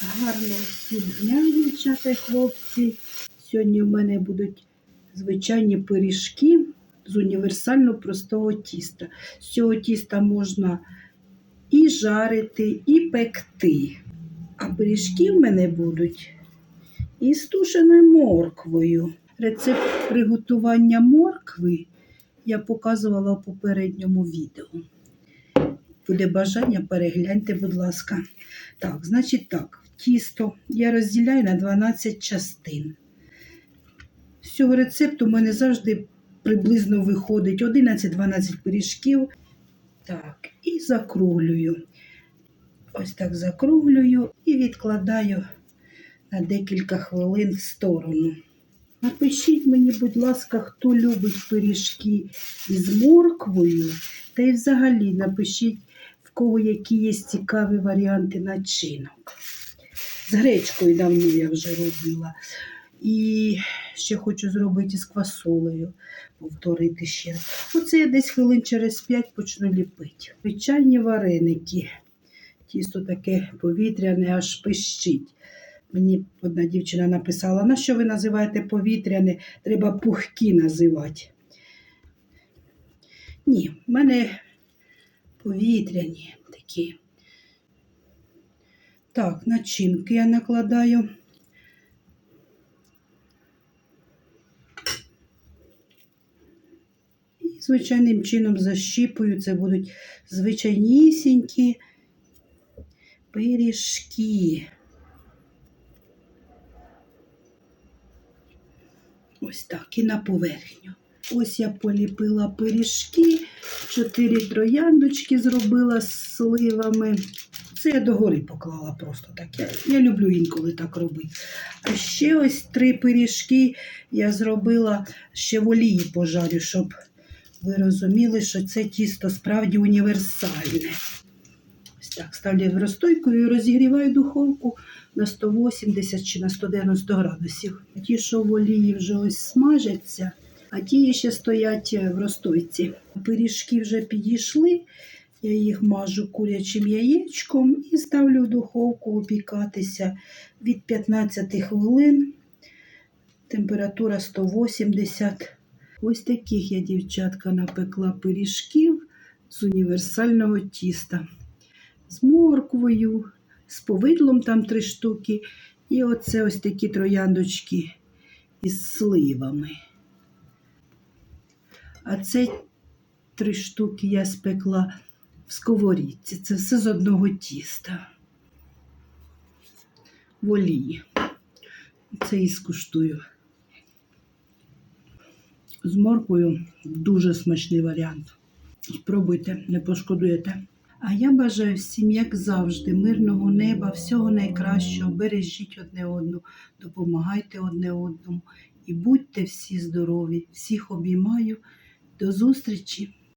Гарного всім дня, дівчата і хлопці. Сьогодні в мене будуть звичайні пиріжки з універсально простого тіста. З цього тіста можна і жарити, і пекти. А пиріжки в мене будуть із тушеною морквою. Рецепт приготування моркви я показувала в попередньому відео. Буде бажання, перегляньте, будь ласка. Так, значить так, тісто я розділяю на 12 частин. З цього рецепту в мене завжди приблизно виходить 11-12 пиріжків. Так, і закруглюю. Ось так закруглюю і відкладаю на декілька хвилин в сторону. Напишіть мені, будь ласка, хто любить пиріжки із морквою, та й взагалі напишіть, кого які є цікаві варіанти начинок. З гречкою давно я вже робила. І ще хочу зробити з квасолею, повторити ще раз. Оце я десь хвилин через 5 почну ліпити. Звичайні вареники. Тісто таке повітряне, аж пищить. Мені одна дівчина написала, на що ви називаєте повітряне, треба пухкі називати. Ні, в мене повітряні такі. Так, начинки я накладаю. І звичайним чином защіпую. Це будуть звичайнісінькі пиріжки. Ось так, і на поверхню. Ось я поліпила пиріжки, чотири трояндочки зробила з сливами. Це я догори поклала просто так. Я, я люблю інколи так робити. А ще ось три пиріжки я зробила ще в олії пожарю, щоб ви розуміли, що це тісто справді універсальне. Ось так, ставлю в розстойку і розігріваю духовку на 180 чи на 190 градусів. Ті, що в олії вже ось смажаться, а ті ще стоять в розстойці. Пиріжки вже підійшли, я їх мажу курячим яєчком і ставлю в духовку опікатися від 15 хвилин. Температура 180. Ось таких я, дівчатка, напекла пиріжків з універсального тіста. З морквою, з повидлом там три штуки. І оце ось такі трояндочки із сливами. А це три штуки я спекла в сковорідці. Це все з одного тіста. В олії. Це і скуштую. З морквою дуже смачний варіант. Спробуйте, не пошкодуєте. А я бажаю всім, як завжди, мирного неба, всього найкращого. Бережіть одне одну, допомагайте одне одному і будьте всі здорові. Всіх обіймаю. До зустрічі!